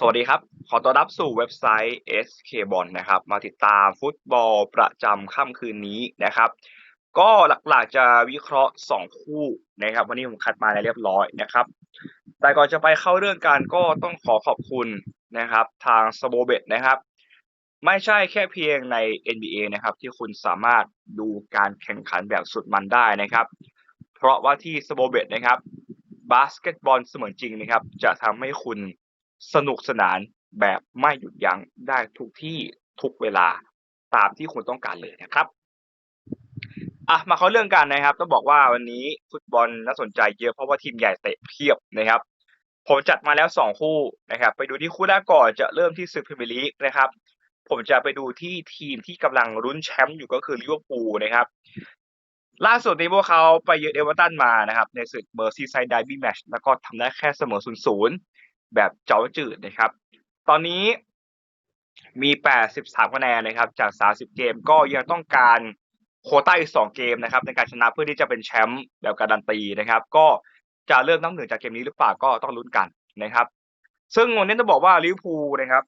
สวัสดีครับ ขอต้อนรับสู่เว็บไซต์ SK b o l นะครับ มาติดตามฟุตบอลประจำค่ำคืนนี้นะครับ ก็หลักๆจะวิเคราะห์ 2 คู่นะครับ วันนี้ผมคัดมาในเรียบร้อยนะครับ แต่ก่อนจะไปเข้าเรื่องกันก็ต้องขอขอบคุณนะครับ ทางสโบเบตนะครับ ไม่ใช่แค่เพียงใน NBA นะครับ ที่คุณสามารถดูการแข่งขันแบบสุดมันได้นะครับ เพราะว่าที่สโบเบตนะครับบาสเกตบอลเสมือนจริงนะครับ จะทำให้คุณ สนุกสนานแบบไม่หยุดยั้งได้ทุกที่ทุกเวลาตามที่คุณต้องการเลยนะครับอะมาเข้าเรื่องกันนะครับ ต้องบอกว่าวันนี้ฟุตบอลน่าสนใจเยอะเพราะว่าทีมใหญ่เตะเพียบนะครับ ผมจัดมาแล้วสองคู่นะครับ ไปดูที่คู่แรกก่อนจะเริ่มที่ศึกพรีเมียร์ลีกนะครับ ผมจะไปดูที่ทีมที่กำลังรุ้นแชมป์อยู่ก็คือลิเวอร์พูลนะครับ ล่าสุดนี้พวกเขาไปเยือนเอเวอร์ตันมานะครับ ในศึกเมอร์ซีไซด์ไดบี้แมชแล้วก็ทำได้แค่เสมอศูนย์ศูนย์ แบบเจ้าจืดนะครับ ตอนนี้มี 83 คะแนนนะครับ จาก 30 เกมก็ยังต้องการโคต้าอีก 2 เกมนะครับ ในการชนะเพื่อที่จะเป็นแชมป์แบบการันตีนะครับ ก็จะเริ่มน้ำเหนือจากเกมนี้หรือเปล่าก็ต้องลุ้นกันนะครับ ซึ่งวันนี้ต้องบอกว่าลิเวอร์พูลนะครับ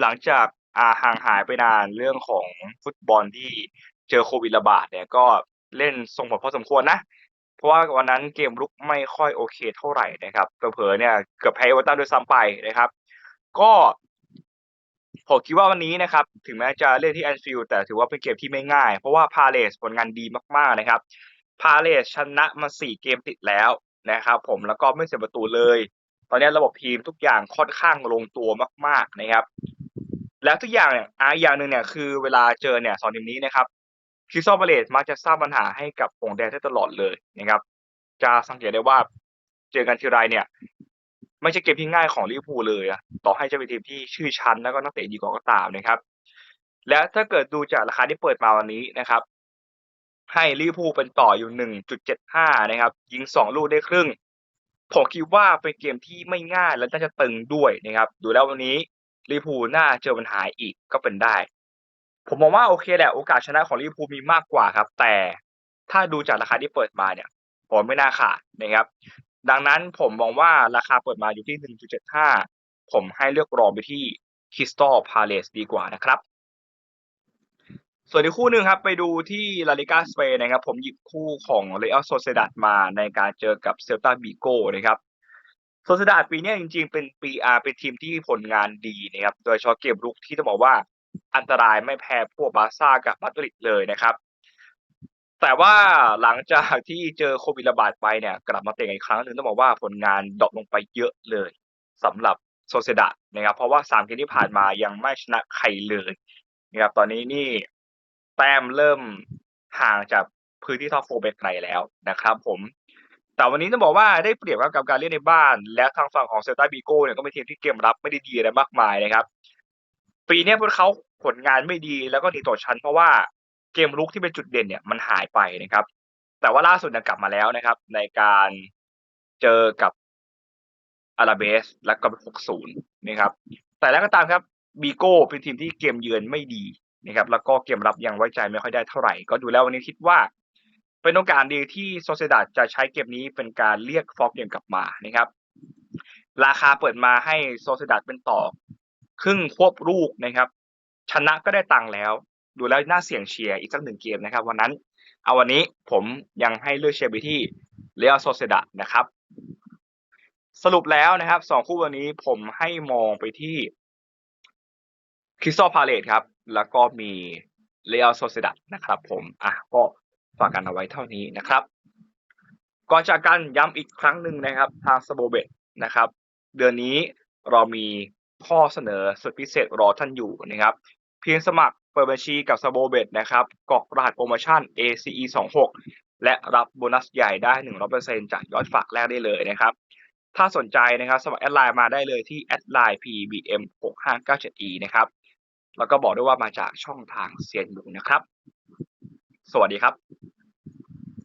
หลังจากอาห่างหายไปนานเรื่องของฟุตบอลที่เจอโควิดระบาดเนี่ยก็เล่นทรงผลพอสมควรนะ เพราะว่าวันนั้นเกมรุกไม่ค่อยโอเคเท่าไหร่นะครับเผลอเนี่ยเกือบแพ้เอเวอร์ตันด้วยซ้ำไปนะครับ ก็ผมคิดว่าวันนี้นะครับ ถึงแม้จะเล่นที่แอนฟิลด์แต่ถือว่าเป็นเกมที่ไม่ง่าย เพราะว่าพาเลสผลงานดีมากๆนะครับพาเลสชนะมาสี่เกมติดแล้วนะครับผมแล้วก็ไม่เสียประตูเลย ตอนนี้ระบบทีมทุกอย่างค่อนข้างลงตัวมาก ๆนะครับ แล้วทุกอย่างเนี่ยอ่าอย่างหนึ่งเนี่ยคือเวลาเจอเนี่ยสองทีมนี้นะครับ คริสตัลพาเลสมักจะสร้างปัญหาให้กับหงแดงได้ตลอดเลยนะครับ จะสังเกตได้ว่าเจอกันทีไรเนี่ย ไม่ใช่เกมที่ง่ายของลิเวอร์พูลเลยต่อให้จะเป็นทีมที่ชื่อชั้นแล้วก็นักเตะดีกว่าก็ตามนะครับ และถ้าเกิดดูจากราคาที่เปิดมาวันนี้นะครับ ให้ลิเวอร์พูลเป็นต่ออยู่ 1.75 นะครับ ยิง 2 ลูกได้ครึ่งผมคิดว่าเป็นเกมที่ไม่ง่ายและน่าจะตึงด้วยนะครับ ดูแล้ววันนี้ลิเวอร์พูลน่าเจอปัญหาอีกก็เป็นได้ ผมมองว่าโอเคแหละโอกาสชนะของลิเวอร์พูลมีมากกว่าครับ แต่ถ้าดูจากราคาที่เปิดมาเนี่ยผมไม่น่าขาดนะครับ ดังนั้นผมมองว่าราคาเปิดมาอยู่ที่ 1.75 ผมให้เลือกรองไปที่ Crystal Palace ดีกว่านะครับ ส่วนอีกคู่หนึ่งครับไปดูที่ลาลิกาสเปนนะครับ ผมหยิบคู่ของเรอัลโซเซดัดมาในการเจอกับเซลตาบิโกนะครับโซเซดัดปีนี้จริง ๆ เป็นปีอาเป็นทีมที่ผลงานดีนะครับ โดยเฉพาะเกมรุกที่ต้องบอกว่า อันตรายไม่แพ้พวกบาร์ซ่ากับมาดริดเลยนะครับ แต่ว่าหลังจากที่เจอโควิดระบาดไปเนี่ย กลับมาเตะอีกครั้งหนึ่งต้องบอกว่าผลงานดรอปลงไปเยอะเลยสำหรับโซเซดานะครับ เพราะว่าสามเกมที่ผ่านมายังไม่ชนะใครเลยนะครับ ตอนนี้นี่แต้มเริ่มห่างจากพื้นที่ท็อปโฟไปไกลแล้วนะครับ ผมแต่วันนี้ต้องบอกว่าได้เปรียบกับการเล่นในบ้าน และทางฝั่งของเซลตาบิโก้เนี่ยก็เป็นทีมที่เกมรับไม่ได้ดีอะไรมากมายนะครับ ปีนี้พวกเขาผลงานไม่ดีแล้วก็หนีตกชั้นเพราะว่าเกมรุกที่เป็นจุดเด่นเนี่ยมันหายไปนะครับ แต่ว่าล่าสุดกลับมาแล้วนะครับ ในการเจอกับอาราเบสและก็เป็น6-0นะครับ แต่แล้วก็ตามครับบีโก้เป็นทีมที่เกมเยือนไม่ดีนะครับ แล้วก็เกมรับยังไว้ใจไม่ค่อยได้เท่าไหร่ ก็ดูแล้ววันนี้คิดว่า เป็นโอกาสดีที่โซเซดาจะใช้เกมนี้เป็นการเรียกฟอกเกมกลับมานะครับ ราคาเปิดมาให้โซเซดาเป็นต่อ ครึ่งควบลูกนะครับ ชนะก็ได้ตังค์แล้ว ดูแล้วน่าเสี่ยงเชียร์อีกสักหนึ่งเกมนะครับ วันนั้น เอาวันนี้ผมยังให้เลือกเชียร์ไปที่เรอัลโซเซดานะครับ สรุปแล้วนะครับสองคู่วันนี้ผมให้มองไปที่คริสตัลพาเลตครับ แล้วก็มีเรอัลโซเซดานะครับผมอะก็ฝากกันเอาไว้เท่านี้นะครับก่อนจากกันย้ำอีกครั้งหนึ่งนะครับ ทางสโบเบตนะครับ เดือนนี้เรามี ข้อเสนอสุดพิเศษรอท่านอยู่นะครับ เพียงสมัครเปิดบัญชีกับสโบเบตนะครับกรอกรหัสโปรโมชั่น ACE 26และรับโบนัสใหญ่ได้ 100%จากยอดฝากแรกได้เลยนะครับ ถ้าสนใจนะครับสมัครแอดไลน์มาได้เลยที่แอดไลน์ PBM 6597E นะครับ แล้วก็บอกด้วยว่ามาจากช่องทางเซียนหมูนะครับ สวัสดีครับ